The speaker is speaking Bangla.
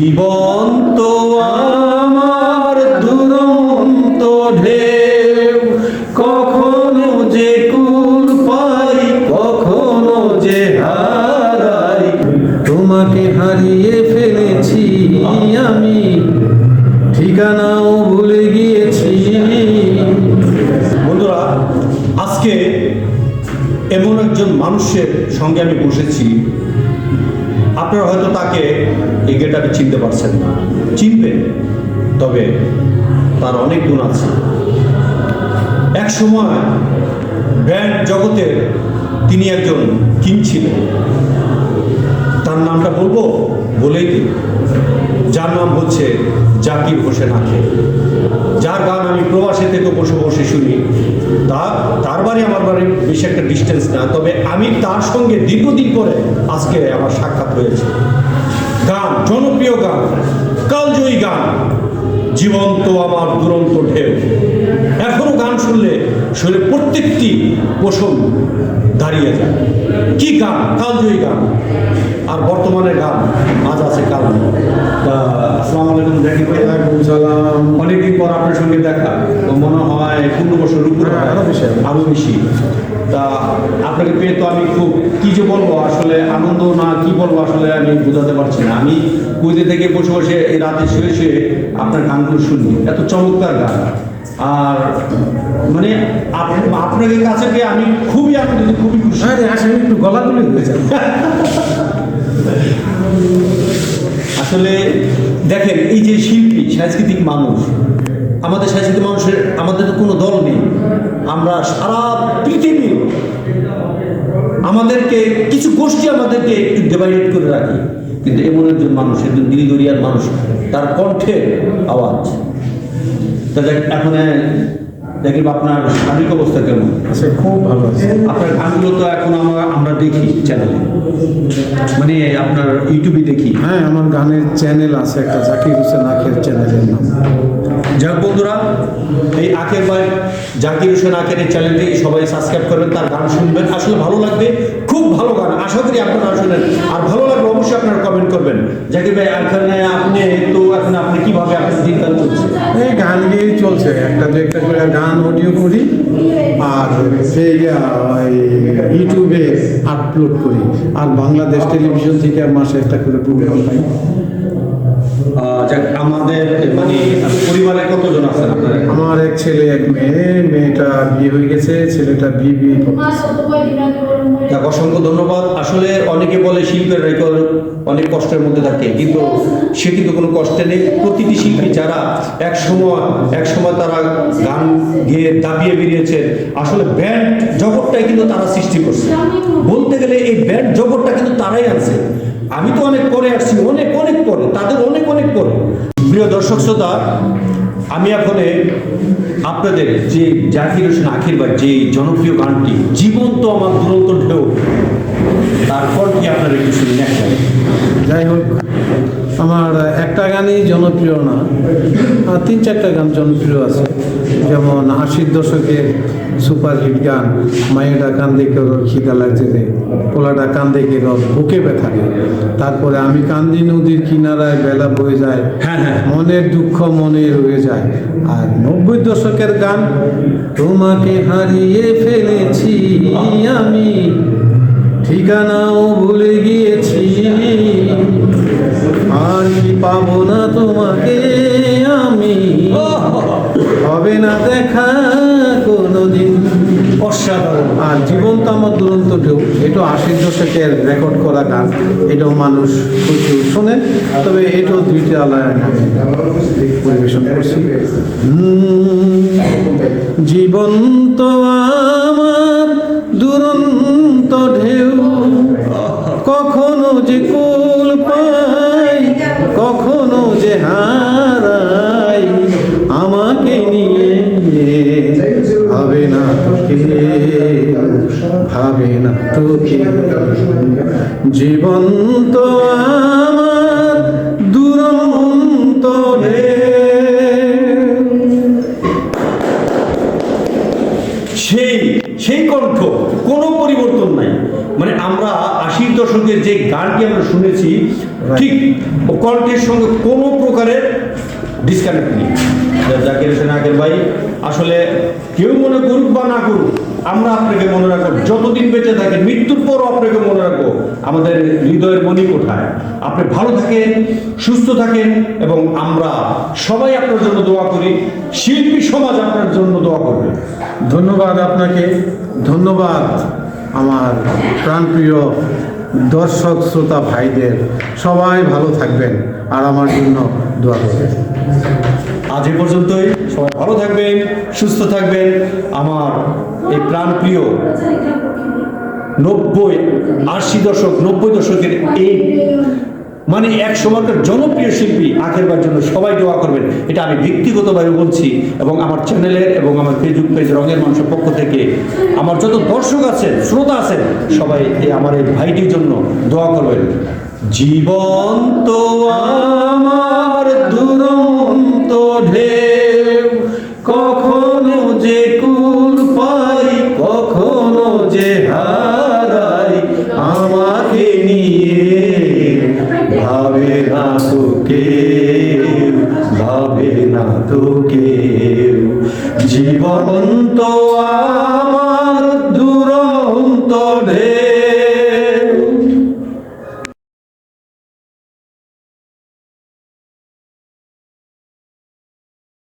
জীবন্ত আমার দুরন্ত ঢেউ। কখনো যে কুল পাই, কখনো যে হারাই। তোমাকে হারিয়ে ফেলেছি আমি। ঠিকানাও ভুলে গিয়েছি। বন্ধুরা, আজকে এমন একজন মানুষের সঙ্গে আমি বসেছি আপনারা হয়তো তাকে এই গেটারে চিনতে পারছেন না। চিনবেন, তবে তার অনেক গুণ আছে। এক সময় ব্যান্ড জগতের তিনি একজন কিং ছিলেন। তার নামটা বলব? বলেই দিই। যার নাম হচ্ছে জাকির হোসেন আখে যার গান আমি প্রবাসে থেকে বসে বসে শুনি, তার বাড়ি আমার বাড়ি বেশি একটা ডিস্টেন্স না, তবে আমি তার সঙ্গে দীর্ঘদিন পরে আজকে আমার সাক্ষাৎ হয়েছে। গান, জনপ্রিয় গান, কালজয়ী গান, জীবন্ত আমার দুরন্ত ঢেউ। এখনও গান শুনলে শরীরে প্রত্যেকটি পোষণ দাঁড়িয়ে যায়। কি গান? কালজয়ী গান। আর বর্তমানে গান আজ আছে কাল নেই। তা আসসালামু আলাইকুম দেখি ভাই সালাম অনেকদিন পর আপনার সঙ্গে দেখা তো মনে হয় পনেরো বছর উপর হ্যাঁ, আরও বেশি। তা আপনাকে পেয়ে তো আমি খুব কি যে বলব আসলে আনন্দ না কি বলব আসলে আমি বোঝাতে পারছি না। আমি কুইতে থেকে বসে বসে এই রাতে শুয়ে শুয়ে আপনার গানগুলো শুনি। এত চমৎকার গান। আর মানে আপ- আপনাকে কাছে পেয়ে আমি খুবই আনন্দিত খুবই খুশি। আরে আসলে একটু গলা তুলে আসলে দেখেন এই যে শিল্পী সাংস্কৃতিক মানুষ আমাদের শাসিত মানুষের, আমাদের কোনো দল নেই। আমরা সারা পৃথিবী আমাদেরকে, কিছু গোষ্ঠী আমাদেরকে একটু ডিভাইডেড করে রাখি। কিন্তু এমন একজন মানুষ, একজন দিদিদরিয়ার মানুষ, তার কণ্ঠের আওয়াজ। তাদের এখন দেখেন আপনার শারীরিক অবস্থা কেমন? সে খুব ভালো আছে। আপনার গানগুলো তো এখন আমরা আমরা দেখি চ্যানেলে মানে আপনার ইউটিউবে দেখি। হ্যাঁ আমার গানের চ্যানেল আছে একটা জাকির হোসেন আখের চ্যানেলের নাম। যাক বন্ধুরা এই আখের ভাই জাকির হোসেন আখের এই চ্যানেলটি সবাই সাবস্ক্রাইব করবেন তার গান শুনবেন। আসলে ভালো লাগবে খুব ভালো গান আশা করি আপনারা শুনেন। আর ভালো লাগবে করবেন। জাকির ভাই আপনি তো এখন আপনি কীভাবে এই গান গিয়েই চলছে। একটা দু একটা করে গান অডিও করি, আর সেই ইউটিউবে আপলোড করি। আর বাংলাদেশ টেলিভিশন থেকে মাসে একটা করে প্রোগ্রাম পাই যাক আমাদের মানে পরিবারে কতজন আছেন আপনার? আমার এক ছেলে এক মেয়ে মেয়েটা বিয়ে হয়ে গেছে ছেলেটা বিয়ে বিয়ে। যাক অসংখ্য ধন্যবাদ। আসলে অনেকে বলে শিল্পের রেকর্ড অনেক কষ্টের মধ্যে থাকে কিন্তু সে কিন্তু কোনো কষ্টে নেই। প্রতিটি শিল্পী যারা এক সময় এক সময় তারা গিয়ে দাবিয়ে বেরিয়েছে। আসলে ব্যান্ড জগৎটাই কিন্তু তারা সৃষ্টি করছে। বলতে গেলে এই ব্যান্ড জগৎটা কিন্তু তারাই আমি তো অনেক পরে আসছি, অনেক অনেক পরে, তাদের অনেক অনেক পরে। প্রিয় দর্শক শ্রোতা, আমি এখন আপনাদের যে জাকির হোসেন আখির বা যে জনপ্রিয় গানটি, জীবন্ত আমার দুরন্ত ঢেউ, তারপর কি আপনারা একটু একটা যাই হোক, আমার একটা গানই জনপ্রিয় না। আর তিন চারটা গান জনপ্রিয় আছে। যেমন আশির দশকের সুপারহিট গান মায়েরা কান্দে কেউ খিদা লাগছে রে। পোলাটা কান্দে কেউ বুকে ব্যথা তারপরে আমি কান্দি নদীর কিনারায় বেলা বয়ে যায়। হ্যাঁ হ্যাঁ। মনের দুঃখ মনে রয়ে যায়। আর নব্বই দশকের গান তোমাকে হারিয়ে ফেলেছি আমি। ঠিকানাও ভুলে গিয়েছি পাবো না তোমাকে আমি। হবে না দেখা কোনোদিন। অসাধারণ। আর জীবন্ত আমার দুরন্ত ঢেউ। এটা আশির দশকের রেকর্ড করা গান। এটাও মানুষ প্রচুর শোনে তবে এটাও দুইটা আলাদা পরিবেশন করছি। জীবন্ত যে হারাই আমাকে নিয়ে ভাবে না তোকে ভাবে না তোকে। জীবন্ত আমার দশকের যে গানটি আমরা শুনেছি ঠিক ও কণ্ঠের সঙ্গে কোনো প্রকারের ডিসকানেক্ট নেই। জাকির হোসেন আগের ভাই আসলে কেউ মনে করুক বা না করুক আমরা আপনাকে মনে রাখব যতদিন বেঁচে থাকেন মৃত্যুর পরও আপনাকে মনে রাখব আমাদের হৃদয়ের মনি কোঠায় আপনি ভালো থাকেন সুস্থ থাকেন এবং আমরা সবাই আপনার জন্য দোয়া করি শিল্পী সমাজ আপনার জন্য দোয়া করবে। ধন্যবাদ আপনাকে ধন্যবাদ আমার প্রাণপ্রিয় দর্শক, শ্রোতা, ভাইদের, সবাই ভালো থাকবেন আর আমার জন্য দোয়া করবেন। আজ এ পর্যন্তই। সবাই ভালো থাকবেন, সুস্থ থাকবেন। আমার এই প্রাণপ্রিয় নব্বই আশি দশক, নব্বই দশকের এই মানে এক সময়কার জনপ্রিয় শিল্পী আখেরবার জন্য সবাই দোয়া করবেন। এটা আমি ব্যক্তিগতভাবে বলছি এবং আমার চ্যানেলের এবং আমার ফেসবুক পেজ রঙের মানুষের পক্ষ থেকে আমার যত দর্শক আছেন, শ্রোতা আছেন, সবাই এই আমার এই ভাইটির জন্য দোয়া করবেন। জীবন তো আমার ভাবে না তো